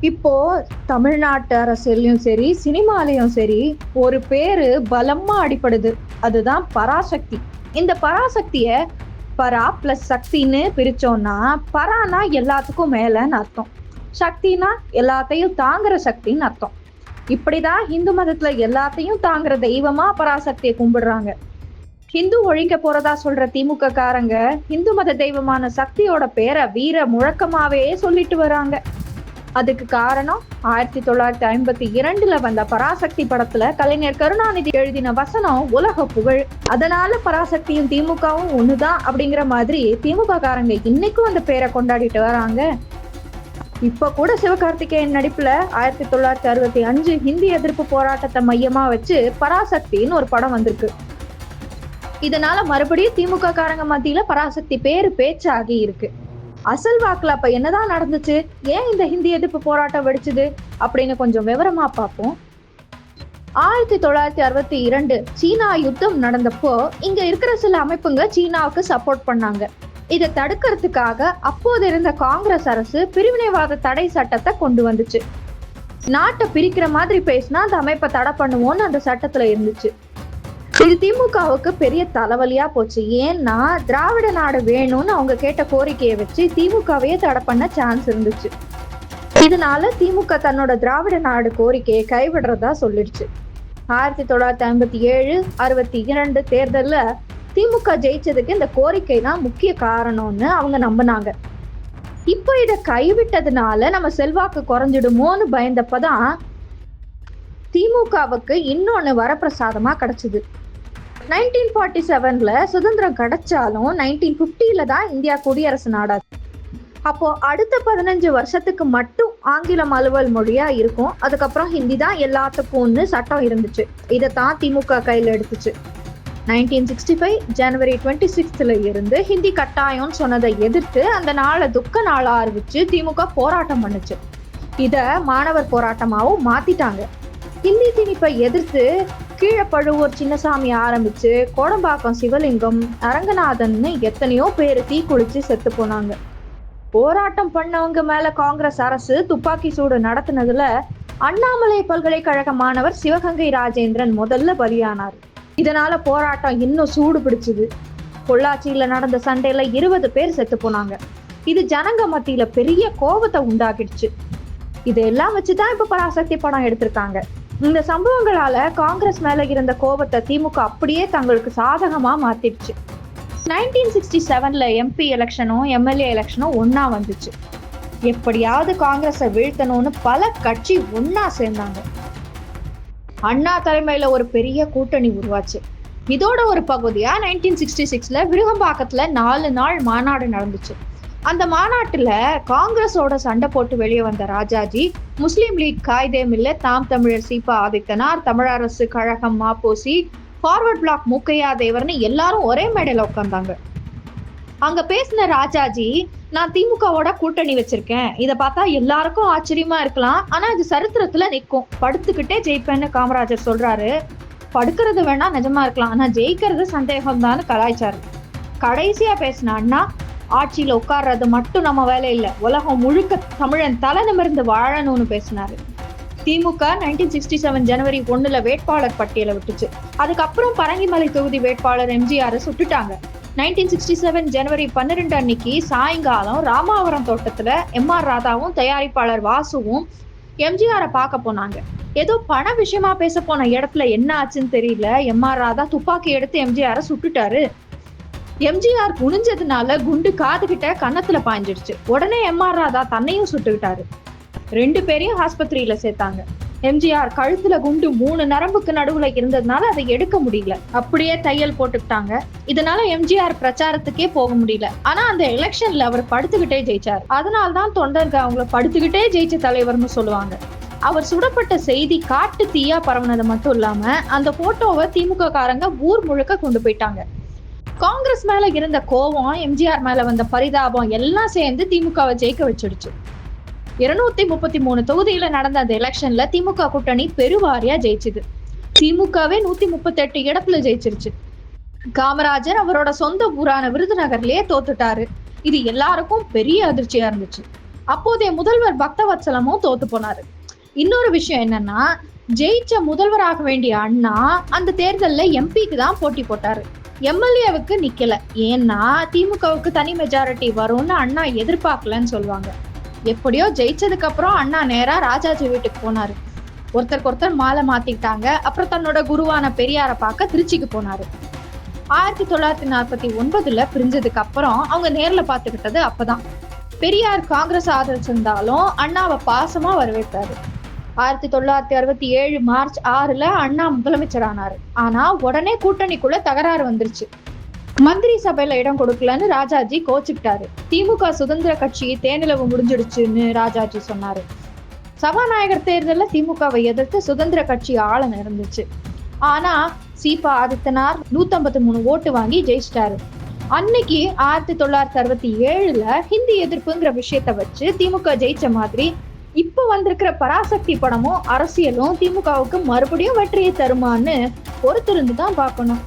இப்போ தமிழ்நாட்டு அரசியலையும் சரி சினிமாலையும் சரி ஒரு பேரு பலமா அடிப்படுது அதுதான் பராசக்தி. இந்த பராசக்திய பரா பிளஸ் சக்தின்னு பிரிச்சோம்னா பரானா எல்லாத்துக்கும் மேலன்னு அர்த்தம். சக்தினா எல்லாத்தையும் தாங்குற சக்தின்னு அர்த்தம். இப்படிதான் இந்து மதத்துல எல்லாத்தையும் தாங்குற தெய்வமா பராசக்தியை கும்பிடுறாங்க. ஹிந்து ஒழிக்க போறதா சொல்ற திமுக காரங்க இந்து மத தெய்வமான சக்தியோட பேரை வீர முழக்கமாவே சொல்லிட்டு வராங்க. அதுக்கு காரணம் ஆயிரத்தி தொள்ளாயிரத்தி ஐம்பத்தி இரண்டுல வந்த பராசக்தி படத்துல கலைஞர் கருணாநிதி எழுதின வசனம் உலக புகழ். அதனால பராசக்தியும் திமுகவும் ஒண்ணுதான் அப்படிங்கிற மாதிரி திமுக காரங்க இன்னைக்கும் அந்த பேரை கொண்டாடிட்டு வராங்க. இப்ப கூட சிவகார்த்திகேயன் நடிப்புல ஆயிரத்தி தொள்ளாயிரத்தி அறுபத்தி அஞ்சு ஹிந்தி எதிர்ப்பு போராட்டத்தை மையமா வச்சு பராசக்தின்னு ஒரு படம் வந்திருக்கு. இதனால மறுபடியும் திமுக காரங்க மத்தியில பராசக்தி பேரு பேச்சாகி இருக்கு. அசல் வாக்குல அப்ப என்னதான் நடந்துச்சு? ஏன் இந்த ஹிந்தி எதிர்ப்பு போராட்டம் வெடிச்சுது? அப்படின்னு கொஞ்சம் விவரமா பார்ப்போம். ஆயிரத்தி தொள்ளாயிரத்தி அறுபத்தி இரண்டு சீனா யுத்தம் நடந்தப்போ இங்க இருக்கிற சில அமைப்புங்க சீனாவுக்கு சப்போர்ட் பண்ணாங்க. இதை தடுக்கிறதுக்காக அப்போது இருந்த காங்கிரஸ் அரசு பிரிவினைவாத தடை சட்டத்தை கொண்டு வந்துச்சு. நாட்டை பிரிக்கிற மாதிரி பேசினா அந்த அமைப்பை தடை பண்ணுவோம்னு அந்த சட்டத்துல இருந்துச்சு. இது திமுகவுக்கு பெரிய தலைவலியா போச்சு. ஏன்னா திராவிட நாடு வேணும்னு அவங்க கேட்ட கோரிக்கையை வச்சு திமுகவையே தடை பண்ண சான்ஸ் இருந்துச்சு. இதனால திமுக தன்னோட திராவிட நாடு கோரிக்கையை கைவிடுறதா சொல்லிடுச்சு. ஆயிரத்தி தொள்ளாயிரத்தி ஐம்பத்தி ஏழு அறுபத்தி இரண்டு தேர்தல்ல திமுக ஜெயிச்சதுக்கு இந்த கோரிக்கை தான் முக்கிய காரணம்னு அவங்க நம்பினாங்க. இப்போ இதை கைவிட்டதுனால நம்ம செல்வாக்கு குறைஞ்சிடுமோன்னு பயந்தப்பதான் திமுகவுக்கு இன்னொன்னு வரப்பிரசாதமா கிடைச்சது. நைன்டீன் ஃபார்ட்டி செவன்ல சுதந்திரம் கிடைச்சாலும் நைன்டீன் ஃபிஃப்டியில தான் இந்தியா குடியரசு நாடாது அப்போ அடுத்த பதினஞ்சு வருஷத்துக்கு மட்டும் ஆங்கிலம் அலுவல் மொழியா இருக்கும். அதுக்கப்புறம் ஹிந்தி தான் எல்லாத்துக்கும்னு சட்டம் இருந்துச்சு. இதை தான் திமுக கையில் எடுத்துச்சு. நைன்டீன் சிக்ஸ்டி ஃபைவ் ஜனவரி டுவெண்ட்டி சிக்ஸ்த்ல இருந்து ஹிந்தி கட்டாயம்னு சொன்னதை எதிர்த்து அந்த நாளை துக்க நாளாக ஆரம்பிச்சு திமுக போராட்டம் பண்ணுச்சு. இதை மாணவர் போராட்டமாகவும் மாத்திட்டாங்க. கிள்ளி திணிப்பை எதிர்த்து கீழப்பழுவூர் சின்னசாமி ஆரம்பிச்சு கோடம்பாக்கம் சிவலிங்கம் அரங்கநாதன்னு எத்தனையோ பேர் தீக்குளிச்சு செத்து போனாங்க. போராட்டம் பண்ணவங்க மேல காங்கிரஸ் அரசு துப்பாக்கி சூடு நடத்தினதுல அண்ணாமலை பல்கலைக்கழக மாணவர் சிவகங்கை ராஜேந்திரன் முதல்ல பலியானார். இதனால போராட்டம் இன்னும் சூடு பிடிச்சது. பொள்ளாச்சியில நடந்த சண்டையில இருபது பேர் செத்து போனாங்க. இது ஜனங்க மத்தியில பெரிய கோபத்தை உண்டாக்கிடுச்சு. இதெல்லாம் வச்சுதான் இப்ப பராசக்தி படம் எடுத்திருக்காங்க. இந்த சம்பவங்களால காங்கிரஸ் மேல இருந்த கோபத்தை திமுக அப்படியே தங்களுக்கு சாதகமா மாத்திடுச்சு. நைன்டீன் சிக்ஸ்டி செவன்ல எம்பி எலெக்ஷனும் எம்எல்ஏ எலெக்ஷனும் ஒன்னா வந்துச்சு. எப்படியாவது காங்கிரஸை வீழ்த்தணும்னு பல கட்சி ஒன்னா சேர்ந்தாங்க. அண்ணா தலைமையில ஒரு பெரிய கூட்டணி உருவாச்சு. இதோட ஒரு பகுதியா நைன்டீன் சிக்ஸ்டி சிக்ஸ்ல விருகம்பாக்கத்துல நாலு நாள் மாநாடு நடந்துச்சு. அந்த மாநாட்டுல காங்கிரஸோட சண்டை போட்டு வெளியே வந்த ராஜாஜி முஸ்லீம் லீக் காய்தே மில்ல தாம் தமிழர் சீபா ஆதித்தனார் தமிழரசு கழகம் மாப்போசி ஃபார்வர்ட் பிளாக் மூக்கையா தேவர்னு எல்லாரும் ஒரே மேடையில உட்காந்தாங்க அங்க பேசின ராஜாஜி நான் திமுகவோட கூட்டணி வச்சிருக்கேன். இத பார்த்தா எல்லாருக்கும் ஆச்சரியமா இருக்கலாம். ஆனா இது சரித்திரத்துல நிற்கும் படுத்துக்கிட்டே ஜெயிப்பேன்னு காமராஜர் சொல்றாரு. படுக்கிறது வேணா நிஜமா இருக்கலாம். ஆனா ஜெயிக்கிறது சந்தேகம் தான் கலாய்ச்சாரு. கடைசியா பேசின அண்ணா ஆட்சியில உட்கார்றது மட்டும் நம்ம வேலை இல்லை. உலகம் முழுக்க தமிழன் தலை நிமிர்ந்து வாழணும்னு பேசினாரு. திமுக நைன்டீன் சிக்ஸ்டி செவன் ஜனவரி ஒண்ணுல வேட்பாளர் பட்டியலை விட்டுச்சு. அதுக்கப்புறம் பரங்கிமலை தொகுதி வேட்பாளர் எம்ஜிஆர் சுட்டுட்டாங்க. நைன்டீன் சிக்ஸ்டி செவன் ஜனவரி பன்னிரெண்டு அன்னைக்கு சாயங்காலம் ராமாவரம் தோட்டத்துல எம் ஆர் ராதாவும் தயாரிப்பாளர் வாசுவும் எம்ஜிஆரை பார்க்க போனாங்க. ஏதோ பண விஷயமா பேச போன இடத்துல என்ன ஆச்சுன்னு தெரியல. எம் ஆர் ராதா துப்பாக்கி எடுத்து எம்ஜிஆரை சுட்டுட்டாரு. எம்ஜிஆர் குனிஞ்சதுனால குண்டு காதுகிட்ட கன்னத்துல பாய்ஞ்சிடுச்சு. உடனே எம்ஆர் ராதா தன்னையும் சுட்டுக்கிட்டாரு ரெண்டு பேரையும் ஆஸ்பத்திரியில சேர்த்தாங்க. எம்ஜிஆர் கழுத்துல குண்டு மூணு நரம்புக்கு நடுவுல இருந்ததுனால அதை எடுக்க முடியல. அப்படியே தையல் போட்டுக்கிட்டாங்க. இதனால எம்ஜிஆர் பிரச்சாரத்துக்கே போக முடியல. ஆனா அந்த எலெக்ஷன்ல அவர் படுத்துக்கிட்டே ஜெயிச்சார். அதனால்தான் தொண்டர்கள் அவங்கள படுத்துக்கிட்டே ஜெயிச்ச தலைவர்னு சொல்லுவாங்க. அவர் சுடப்பட்ட செய்தி காட்டு தீயா பரவுனது மட்டும் இல்லாம அந்த போட்டோவை திமுக காரங்க ஊர் முழுக்க கொண்டு போயிட்டாங்க. காங்கிரஸ் மேல இருந்த கோவம் எம்ஜிஆர் மேல வந்த பரிதாபம் எல்லாம் சேர்ந்து திமுகவை ஜெயிக்க வச்சிடுச்சு. இருநூத்தி முப்பத்தி மூணு தொகுதியில நடந்த அந்த எலெக்ஷன்ல திமுக கூட்டணி பெருவாரியா ஜெயிச்சுது. திமுகவே நூத்தி முப்பத்தி எட்டு இடத்துல ஜெயிச்சிருச்சு. காமராஜர் அவரோட சொந்த ஊரான விருதுநகர்லயே தோத்துட்டாரு. இது எல்லாருக்கும் பெரிய அதிர்ச்சியா இருந்துச்சு. அப்போதைய முதல்வர் பக்தவத்சலமும் தோத்து போனாரு. இன்னொரு விஷயம் என்னன்னா ஜெயிச்ச முதல்வராக வேண்டிய அண்ணா அந்த தேர்தல்ல எம்பிக்கு தான் போட்டி போட்டாரு. எம்எல்ஏவுக்கு நிக்கல. ஏன்னா திமுகவுக்கு தனி மெஜாரிட்டி வரும்னு அண்ணா எதிர்பார்க்கலன்னு சொல்லுவாங்க. எப்படியோ ஜெயிச்சதுக்கு அப்புறம் அண்ணா நேரா ராஜாஜி வீட்டுக்கு போனாரு. ஒருத்தருக்கு ஒருத்தர் மாலை மாத்திக்கிட்டாங்க. அப்புறம் தன்னோட குருவான பெரியாரை பார்க்க திருச்சிக்கு போனாரு. ஆயிரத்தி தொள்ளாயிரத்தி நாற்பத்தி ஒன்பதுல பிரிஞ்சதுக்கு அப்புறம் அவங்க நேர்ல பாத்துக்கிட்டது அப்பதான். பெரியார் காங்கிரஸ் ஆதரிச்சிருந்தாலும் அண்ணாவை பாசமா வரவேற்றாரு. ஆயிரத்தி தொள்ளாயிரத்தி அறுபத்தி ஏழு மார்ச் ஆறுல அண்ணா முதலமைச்சர் ஆனார் ஆனா உடனே கூட்டணிக்குள்ள தகராறு வந்துருச்சு. மந்திரி சபையில இடம் கொடுக்கலன்னு ராஜாஜி கோச்சுக்கிட்டாரு. திமுக சுதந்திர கட்சி தேனிலவு முடிஞ்சிடுச்சுன்னு ராஜாஜி சொன்னாரு. சபாநாயகர் தேர்தலில் திமுகவை எதிர்த்து சுதந்திர கட்சி ஆள இருந்துச்சு ஆனா சீபா ஆதித்தனார் நூத்தம்பத்தி மூணு ஓட்டு வாங்கி ஜெயிச்சிட்டாரு. அன்னைக்கு ஆயிரத்தி தொள்ளாயிரத்தி அறுபத்தி ஏழுல ஹிந்தி எதிர்ப்புங்கிற விஷயத்த வச்சு திமுக ஜெயிச்ச மாதிரி இப்போ வந்திருக்கிற பராசக்தி படமும் அரசியலும் திமுகவுக்கு மறுபடியும் வெற்றியை தருமான்னு பொறுத்திருந்து தான் பார்க்கணும்.